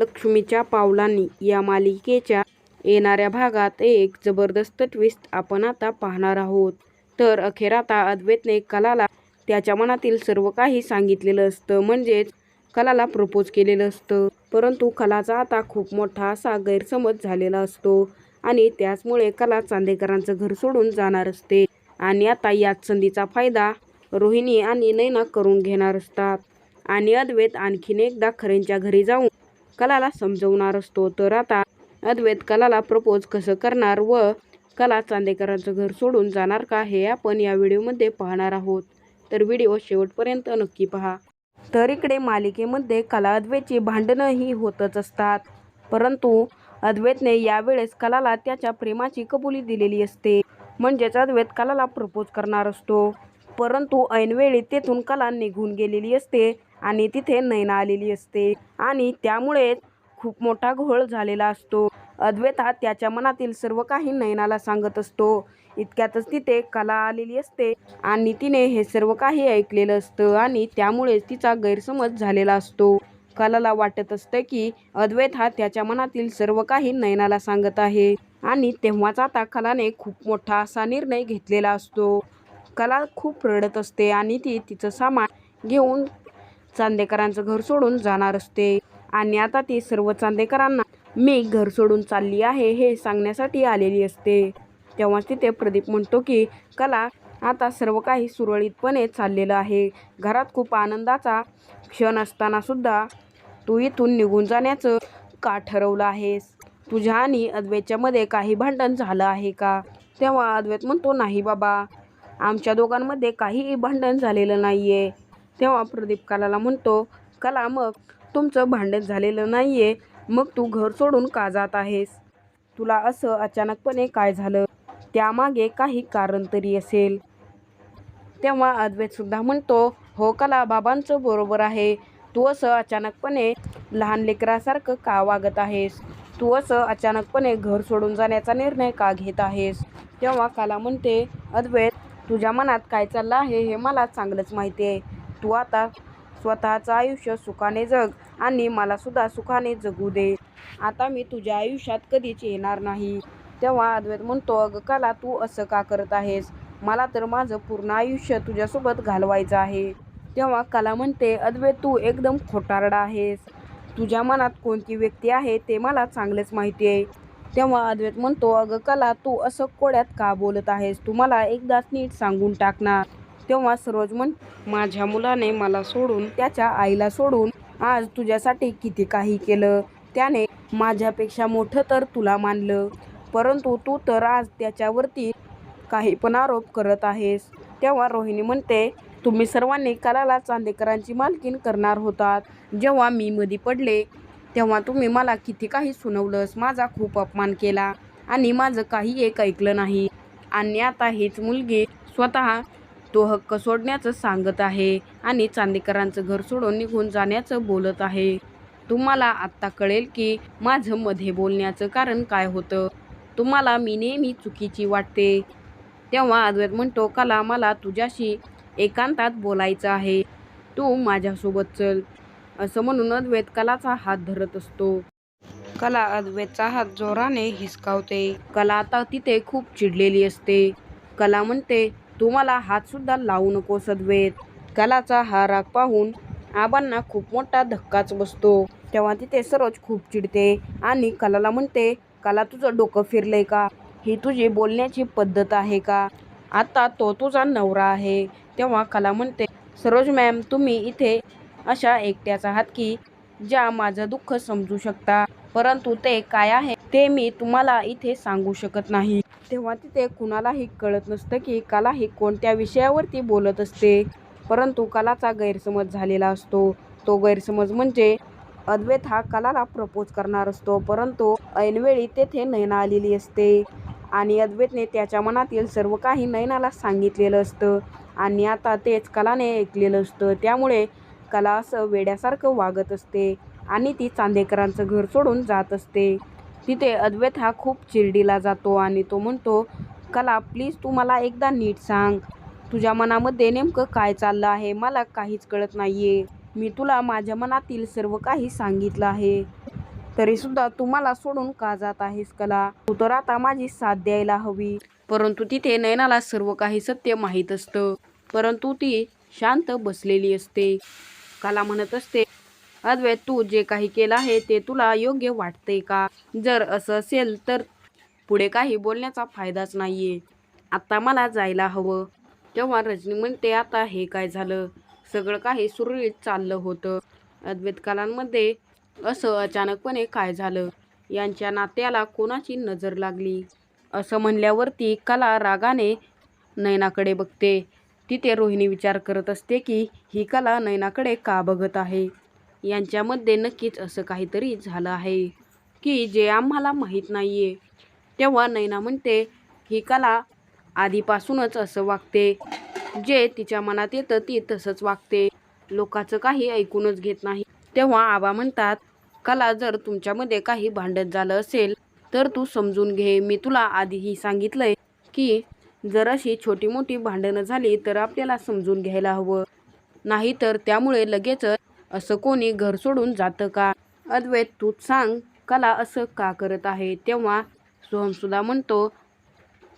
लक्ष्मीच्या पावलांनी या मालिकेच्या येणाऱ्या भागात एक जबरदस्त ट्विस्ट आपण आता पाहणार आहोत. तर अखेर आता अद्वैतने कलाला त्याच्या मनातील सर्व काही सांगितलेलं असतं. म्हणजेच कलाला प्रपोज केलेलं असतं. परंतु कलाचा आता खूप मोठा असा गैरसमज झालेला असतो आणि त्याचमुळे कला चांदेकरांचं घर सोडून जाणार असते आणि आता याच संधीचा फायदा रोहिणी आणि नैना करून घेणार असतात. आणि अद्वैत आणखीन एकदा खरेंच्या घरी जाऊन कलाला समजवणार असतो. तर आता अद्वैत कलाला प्रपोज कसं करणार व कला चांदेकरांचं घर सोडून जाणार का हे आपण या व्हिडिओमध्ये पाहणार आहोत. तर व्हिडिओ शेवटपर्यंत नक्की पहा. तर इकडे मालिकेमध्ये कला अद्वैतची भांडणंही होतच असतात. परंतु अद्वैतने यावेळेस कलाला त्याच्या प्रेमाची कबुली दिलेली असते. म्हणजेच अद्वैत कलाला प्रपोज करणार असतो. परंतु ऐनवेळी तेथून कला निघून गेलेली असते. आणि तिथे नैना आलेली असते. आणि त्यामुळे खूप मोठा घोळ झालेला असतो. अद्वैता त्याच्या मनातील सर्व काही नैनाला सांगत असतो. इतक्यातच तिथे कला आलेली असते आणि तिने हे सर्व काही ऐकलेलं असतं आणि त्यामुळेच तिचा गैरसमज झालेला असतो. कलाला वाटत असतं की अद्वैत हा त्याच्या मनातील सर्व काही नयनाला सांगत आहे आणि तेव्हाच आता कलाने खूप मोठा असा निर्णय घेतलेला असतो. कला खूप रडत असते आणि ती तिचं सामान घेऊन चांदेकरांचं घर सोडून जाणार असते. आणि आता ती सर्व चांदेकरांना मी घर सोडून चालली आहे हे सांगण्यासाठी आलेली असते. तेव्हा तिथे प्रदीप म्हणतो की कला आता सर्व काही सुरळीतपणे चाललेलं आहे. घरात खूप आनंदाचा क्षण असताना सुद्धा तू इथून निघून जाण्याचं का ठरवलं आहेस? तुझ्या आणि अद्वैतच्यामध्ये काही भांडण झालं आहे का? तेव्हा अद्वैत म्हणतो नाही बाबा. आमच्या दोघांमध्ये काहीही भांडण झालेलं नाही आहे तेव्हा प्रदीप कलाला म्हणतो कला मग तुमचं भांडण झालेलं नाही आहे मग तू घर सोडून का जात आहेस? तुला असं अचानकपणे काय झालं? त्यामागे काही कारण तरी असेल. तेव्हा अद्वैतसुद्धा म्हणतो हो कला बाबांचं बरोबर आहे. तू असं अचानकपणे लहान लेकरासारखं का वागत आहेस? तू असं अचानकपणे घर सोडून जाण्याचा निर्णय का घेत आहेस? तेव्हा कला म्हणते अद्वैत तुझ्या मनात काय चाललं आहे हे मला चांगलंच माहिती आहे. तू आता स्वतःचं आयुष्य सुखाने जग आणि मलासुद्धा सुखाने जगू दे. आता मी तुझ्या आयुष्यात कधीच येणार नाही. तेव्हा अद्वैत म्हणतो अगं कला तू असं का करत आहेस? मला तर माझं पूर्ण आयुष्य तुझ्यासोबत घालवायचं आहे. तेव्हा कला म्हणते अद्वैत तू एकदम खोटारडा आहेस. तुझ्या मनात कोणती व्यक्ती आहे ते मला चांगलेच माहिती आहे. तेव्हा अद्वैत म्हणतो अगं कला तू असं कोड्यात का बोलत आहेस? तू मला एकदाच नीट सांगून टाकणार तेव्हा सरोज म्हण माझ्या मुलाने मला सोडून त्याच्या आईला सोडून आज तुझ्यासाठी किती काही केलं. त्याने माझ्यापेक्षा मोठं तर तुला मानलं परंतु तू तर आज त्याच्यावरती काही पण आरोप करत आहेस. तेव्हा रोहिणी म्हणते तुम्ही सर्वांनी कलाला चांदेकरांची मालकीन करणार होतात. जेव्हा मी मधी पडले तेव्हा तुम्ही मला किती काही सुनवलंस. माझा खूप अपमान केला आणि माझं काही एक ऐकलं नाही. आणि आता हीच मुलगी स्वतः तो हक्क सोडण्याचं सांगत आहे आणि चांदेकरांचं घर सोडून निघून जाण्याचं बोलत आहे. तुम्हाला आत्ता कळेल की माझं मध्ये बोलण्याचं कारण काय होतं. तुम्हाला मी नेहमी चुकीची वाटते. तेव्हा अद्वैत म्हणतो कला मला तुझ्याशी एकांतात बोलायचं आहे. तू माझ्यासोबत चल. असं म्हणून अद्वैत कलाचा हात धरत असतो. कला अद्वैतचा हात जोराने हिसकावते. कला आता तिथे खूप चिडलेली असते. कला म्हणते तुम्हाला हातसुद्धा लावू नको अद्वैत कलाचा हा राग पाहून आबांना खूप मोठा धक्काच बसतो. तेव्हा तिथे सरोज खूप चिडते आणि कलाला म्हणते कला तुझं डोकं फिरलंय का? ही तुझी बोलण्याची पद्धत आहे का? आता तो तुझा नवरा आहे. तेव्हा कला म्हणते सरोज मॅम तुम्ही इथे अशा एकट्याच आहात की ज्या माझं दुःख समजू शकता. परंतु ते काय आहे ते मी तुम्हाला इथे सांगू शकत नाही. तेव्हा तिथे कुणालाही कळत नसतं की कला ही कोणत्या विषयावरती बोलत असते. परंतु कलाचा गैरसमज झालेला असतो. तो गैरसमज म्हणजे अद्वैत हा कलाला प्रपोज करणार असतो. परंतु ऐनवेळी तेथे नैना आलेली असते आणि अद्वैतने त्याच्या मनातील सर्व काही नैनाला सांगितलेलं असतं आणि आता तेच कलाने ऐकलेलं असतं. त्यामुळे कला असं वेड्यासारखं वागत असते आणि ती चांदेकरांचं घर सोडून जात असते. तिथे अद्वैत हा खूप चिरडीला जातो आणि तो म्हणतो कला प्लीज तू मला एकदा नीट सांग. तुझ्या मनामध्ये नेमकं काय चाललं आहे? मला काहीच कळत नाही आहे मी तुला माझ्या मनातील सर्व काही सांगितलं आहे. तरीसुद्धा तू मला सोडून का जात आहेस कला? तू तर आता माझी साथ द्यायला हवी. परंतु तिथे नयनाला सर्व काही सत्य माहीत असतं. परंतु ती शांत बसलेली असते. कला म्हणत असते अद्वैत तू जे काही केलं आहे ते तुला योग्य वाटते का? जर असं असेल तर पुढे काही बोलण्याचा फायदाच नाहीये. आत्ता मला जायला हवं. तेव्हा रजनी म्हणते आता हे काय झालं? सगळं काही सुरळीत चाललं होतं. अद्वैत कलांमध्ये असं अचानकपणे काय झालं? यांच्या नात्याला कोणाची नजर लागली? असं म्हणल्यावरती कला रागाने नयनाकडे बघते. तिथे रोहिणी विचार करत असते की ही कला नयनाकडे का बघत आहे? यांच्यामध्ये नक्कीच असं काहीतरी झालं आहे की जे आम्हाला माहीत नाही आहे तेव्हा नैना म्हणते ही कला आधीपासूनच असं वागते. जे तिच्या मनात येतं ती तसंच वागते. लोकांचं काही ऐकूनच घेत नाही. तेव्हा आबा म्हणतात कला जर तुमच्यामध्ये काही भांडण झालं असेल तर तू समजून घे. मी तुला आधीही सांगितलंय की जर अशी छोटी मोठी भांडणं झाली तर आपल्याला समजून घ्यायला हवं. नाही तर त्यामुळे लगेचच असं कोणी घर सोडून जातं का? अद्वैत तूच सांग कला असं का करत आहे? तेव्हा सोहमसुद्धा म्हणतो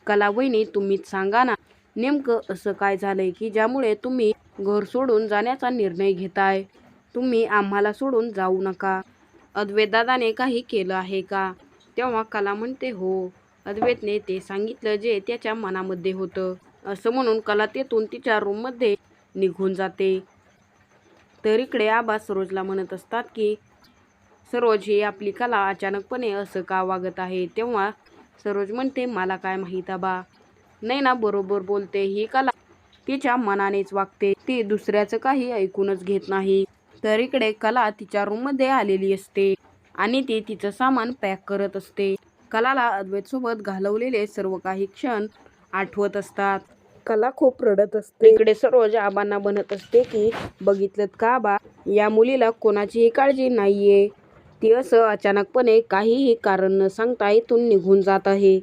कला वहिनी तुम्हीच सांगा ना नेमकं असं काय झालंय की ज्यामुळे तुम्ही घर सोडून जाण्याचा निर्णय घेताय? तुम्ही आम्हाला सोडून जाऊ नका. अद्वैतदादाने काही केलं आहे का? तेव्हा कला म्हणते हो. अद्वैतने ते सांगितलं जे त्याच्या मनामध्ये होतं. असं म्हणून कला तेथून तिच्या रूममध्ये निघून जाते. तर इकडे आबा सरोजला म्हणत असतात की सरोज ही आपली कला अचानकपणे असं का वागत आहे? तेव्हा सरोज म्हणते मला काय माहीत आबा. नाही ना बरोबर बोलते ही कला. तिच्या मनानेच वागते. ती दुसऱ्याचं काही ऐकूनच घेत नाही. तर इकडे कला तिच्या रूममध्ये आलेली असते आणि ती तिचं सामान पॅक करत असते. कलाला अद्वैत सोबत घालवलेले सर्व काही क्षण आठवत असतात. कला खूप रडत असते. इकडे सरोज आबांना बनत असते की बघितलं का आबा या मुलीला कोणाचीही काळजी नाहीये. ती असं अचानकपणे काहीही कारण न सांगता इथून निघून जात आहे.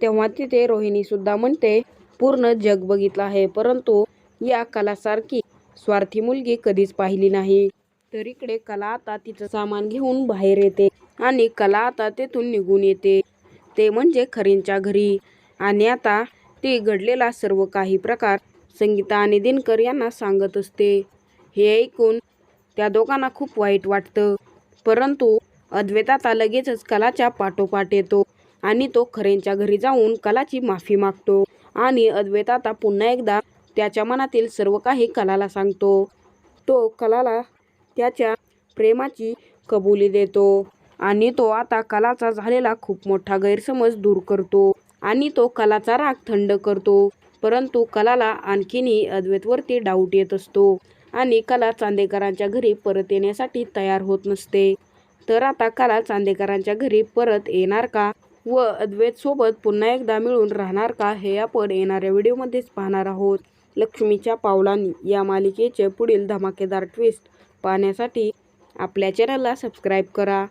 तेव्हा तिथे रोहिणी सुद्धा म्हणते पूर्ण जग बघितलं आहे परंतु या कलासारखी स्वार्थी मुलगी कधीच पाहिली नाही. तर इकडे कला आता तिचं सामान घेऊन बाहेर येते आणि कला आता तेथून निघून येते. ते म्हणजे खरींच्या घरी. आणि आता ते घडलेला सर्व काही प्रकार संगीता आणि दिनकर यांना सांगत असते. हे ऐकून त्या दोघांना खूप वाईट वाटतं. परंतु अद्वैत आता लगेचच कलाच्या पाठोपाठ येतो आणि तो खरेंच्या घरी जाऊन कलाची माफी मागतो आणि अद्वैत आता पुन्हा एकदा त्याच्या मनातील सर्व काही कलाला सांगतो. तो कलाला त्याच्या प्रेमाची कबुली देतो आणि तो आता कलाचा झालेला खूप मोठा गैरसमज दूर करतो. आणि तो कलाचा राग थंड करतो. परंतु कलाला आणखीनही अद्वैतवरती डाऊट येत असतो. आणि कला चांदेकरांच्या घरी परत येण्यासाठी तयार होत नसते. तर आता कला चांदेकरांच्या घरी परत येणार का? व अद्वैतसोबत पुन्हा एकदा मिळून राहणार का? हे आपण येणाऱ्या व्हिडिओमध्येच पाहणार आहोत. लक्ष्मीच्या पावलांनी या मालिकेचे पुढील धमाकेदार ट्विस्ट पाहण्यासाठी आपल्या चॅनलला सबस्क्राईब करा.